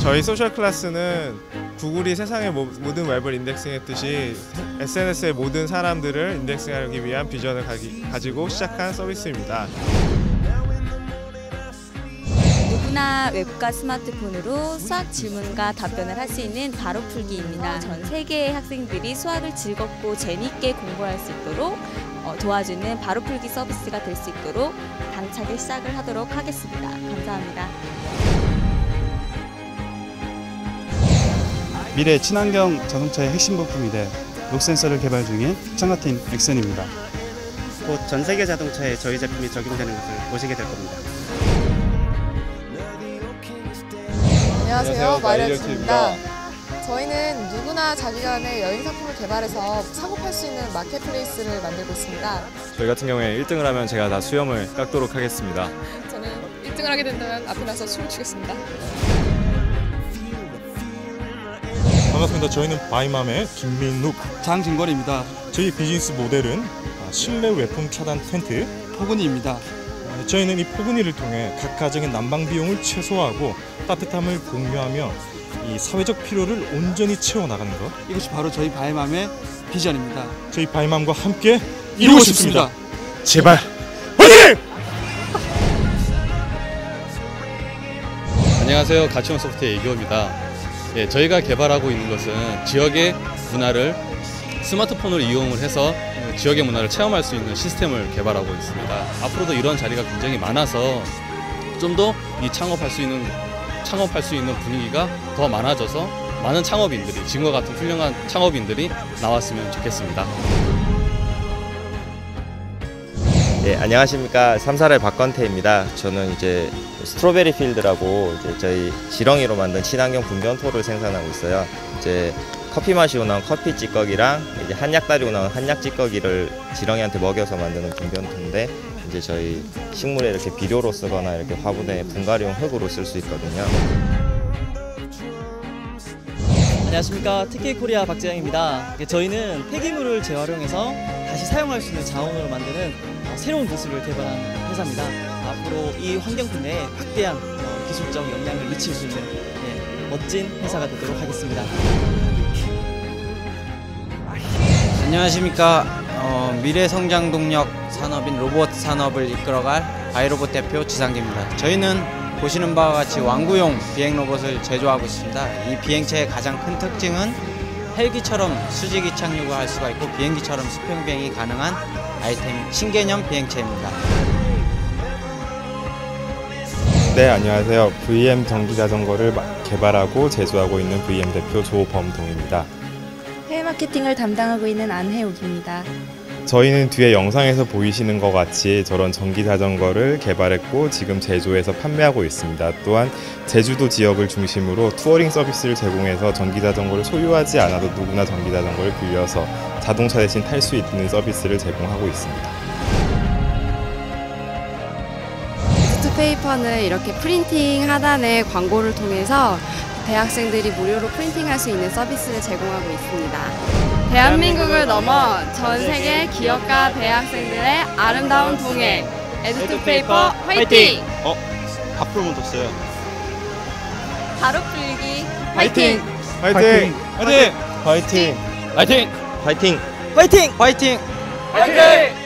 저희 소셜 클래스는 구글이 세상의 모- 모든 웹을 인덱싱했듯이 SNS의 모든 사람들을 인덱싱하기 위한 비전을 가기, 가지고 시작한 서비스입니다. 누구나 웹과 스마트폰으로 수학 질문과 답변을 할 수 있는 바로 풀기입니다. 전 세계의 학생들이 수학을 즐겁고 재미있게 공부할 수 있도록 어, 도와주는 바로 풀기 서비스가 될 수 있도록 당차게 시작을 하도록 하겠습니다. 감사합니다. 미래 친환경 자동차의 핵심 부품이 될 녹센서를 개발 중인 청가팀 엑센입니다. 곧 전 세계 자동차에 저희 제품이 적용되는 것을 보시게 될 겁니다. 안녕하세요. 마이리얼입니다. 저희는 누구나 자기만의 여행 상품을 개발해서 사고 팔 수 있는 마켓플레이스를 만들고 있습니다. 저희 같은 경우에 1등을 하면 제가 다 수염을 깎도록 하겠습니다. 저는 1등을 하게 된다면 앞에 나서 춤을 추겠습니다. 반갑습니다. 저희는 바이맘의 김민욱. 장진걸입니다. 저희 비즈니스 모델은 아, 실내 외풍 차단 텐트. 포근이입니다. 아, 저희는 이 포근이를 통해 각 가정의 난방 비용을 최소화하고 따뜻함을 공유하며 이 사회적 필요를 온전히 채워 나가는 것. 이것이 바로 저희 바이맘의 비전입니다. 저희 바이맘과 함께 이루고 싶습니다. 제발 안녕하세요. 가치원 소프트의 이교입니다. 예, 저희가 개발하고 있는 것은 지역의 문화를 스마트폰을 이용을 해서 지역의 문화를 체험할 수 있는 시스템을 개발하고 있습니다. 앞으로도 이런 자리가 굉장히 많아서 좀 더 이 창업할 수 있는 창업할 수 있는 분위기가 더 많아져서 많은 창업인들이 지금과 같은 훌륭한 창업인들이 나왔으면 좋겠습니다. 예, 안녕하십니까. 삼사의 박건태입니다. 저는 이제 스트로베리 필드라고 이제 저희 지렁이로 만든 친환경 분변토를 생산하고 있어요. 이제 커피 마시고 나온 커피 찌꺼기랑 이제 한약 따리고 나온 한약 찌꺼기를 지렁이한테 먹여서 만드는 분변토인데 이제 저희 식물에 이렇게 비료로 쓰거나 이렇게 화분에 분갈이용 흙으로 쓸 수 있거든요. 안녕하십니까 TK 코리아 박재영입니다. 예, 저희는 폐기물을 재활용해서 다시 사용할 수 있는 자원으로 만드는 어, 새로운 기술을 개발한 회사입니다. 앞으로 이 환경 분야에 확대한 어, 기술적 영향을 미칠 수 있는 예, 멋진 회사가 되도록 하겠습니다. 안녕하십니까. 어, 미래 성장 동력 산업인 로봇 산업을 이끌어갈 바이로봇 대표 지상기입니다. 저희는 보시는 바와 같이 완구용 비행 로봇을 제조하고 있습니다. 이 비행체의 가장 큰 특징은 헬기처럼 수직이 착륙을 할 수가 있고 비행기처럼 수평 비행이 가능한 아이템 신개념 비행체입니다. 네 안녕하세요. VM 전기 자전거를 마- 개발하고 제조하고 있는 VM 대표 조범동입니다. 해외 마케팅을 담당하고 있는 안혜옥입니다. 저희는 뒤에 영상에서 보이시는 것 같이 저런 전기 자전거를 개발했고 지금 제조해서 판매하고 있습니다. 또한 제주도 지역을 중심으로 투어링 서비스를 제공해서 전기 자전거를 소유하지 않아도 누구나 전기 자전거를 빌려서 자동차 대신 탈 수 있는 서비스를 제공하고 있습니다. 페이퍼는 이렇게 프린팅 하단에 광고를 통해서 대학생들이 무료로 프린팅할 수 있는 서비스를 제공하고 있습니다. 대한민국을 넘어 전 세계 기업가 대학생들의 아름다운 동행 에듀투페이퍼 화이팅! 어? 앞으로만 뒀어요. 바로 풀기 화이팅! 화이팅! 화이팅! 화이팅! 화이팅! 화이팅! 화이팅! 화이팅! 화이팅!